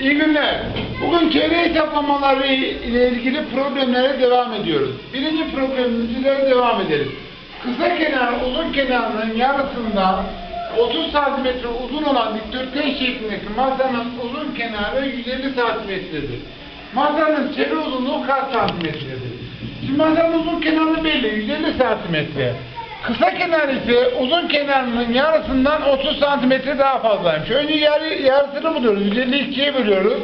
İyi günler. Bugün çevre hesaplamaları ile ilgili problemlere devam ediyoruz. Birinci problemimizle devam edelim. Kısa kenar uzun kenarının yarısından 30 santimetre uzun olan dikdörtgen şeklindeki masanın uzun kenarı 150 santimetredir. Masanın çevre uzunluğu kaç santimetredir? Şimdi masanın uzun kenarı belli 150 santimetre. Kısa kenar ise uzun kenarının yarısından 30 santimetre daha fazlaymış. Önce yarı, yarısını buluyoruz. 152'ye bölüyoruz.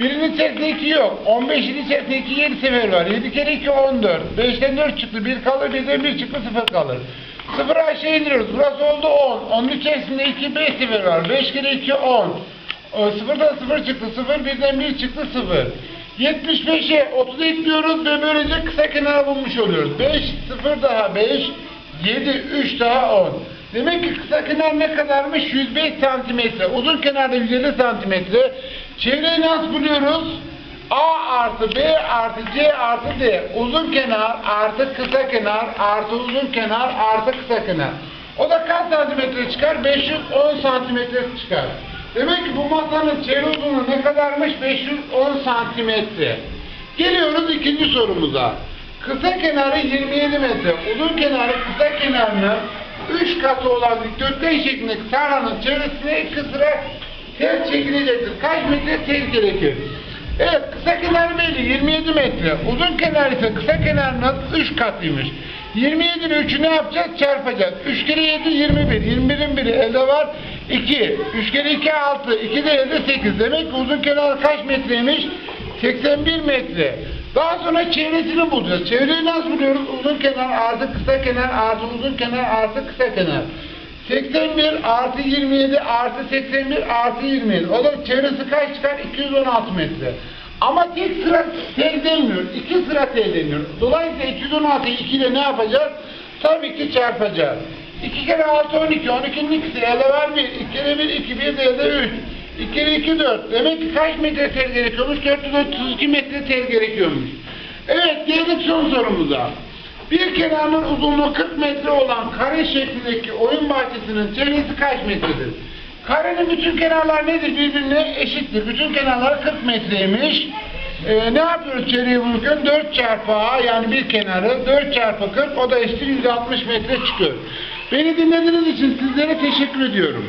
Birinin içerisinde 2 yok. 15'in içerisinde 2 7 sefer var. 7 kere 2 14. 5'ten 4 çıktı. 1 kalır. 1'den 1 çıktı 0 kalır. 0 aşağı indiriyoruz. Burası oldu 10. Onun içerisinde 2 5 sefer var. 5 kere 2 10. 0'dan 0 çıktı. 0 1'den 1 çıktı 0. 75'e 30 ekliyoruz ve böylece kısa kenarı bulmuş oluyoruz. 5 0 daha 5 7 3 daha 10. Demek ki kısa kenar ne kadarmış? 105 santimetre. Uzun kenarda 150 santimetre. Çevreyi nasıl buluyoruz? A artı B artı C artı D. Uzun kenar artı kısa kenar artı uzun kenar artı kısa kenar. O da kaç santimetre çıkar? 510 santimetre çıkar. Demek ki bu masanın çevre uzunluğu ne kadarmış? 510 santimetre. Geliyoruz ikinci sorumuza. Kısa kenarı 27 metre, uzun kenarı kısa kenarının 3 katı olan dikdörtgen şeklindeki tarlanın çevresine iki sıra tel çekilecektir. Kaç metre tel gerekir? Evet, kısa kenarı belli 27 metre. Uzun kenar ise kısa kenarının 3 katıymış. 27 ile 3'ü ne yapacağız? Çarpacağız. 3 kere 7 21. 21'in biri elde var 2. 3 kere 2 6. 2 de elde 8. Demek ki uzun kenar kaç metreymiş? 81 metre. Daha sonra çevresini bulacağız. Çevreyi nasıl buluyoruz? Uzun kenar artı kısa kenar artı uzun kenar artı kısa kenar. 81 artı 27 artı 81 artı 27. O da çevresi kaç çıkar? 216 metre. Ama tek sıra tel denmiyor. İki sıra deniyor. Dolayısıyla 216'yı 2 ile ne yapacağız? Tabii ki çarpacağız. 2 kere 6 12. 12'nin ikisi elde 1. 2 kere 1 2. 1 de elde 3. 2 kere 2 4. Demek ki kaç metre tel gerekiyormuş? 432 metre tel gerekiyormuş. Evet geldik son sorumuza. Bir kenarının uzunluğu 40 metre olan kare şeklindeki oyun bahçesinin çevresi kaç metredir? Karenin bütün kenarlar nedir? Birbirine eşittir. Bütün kenarlar 40 metreymiş. Ee, ne yapıyoruz çevreyi bulurken? 4 çarpı A yani bir kenarı 4 çarpı 40 o da eşittir 160 metre çıkıyor. Beni dinlediğiniz için sizlere teşekkür ediyorum.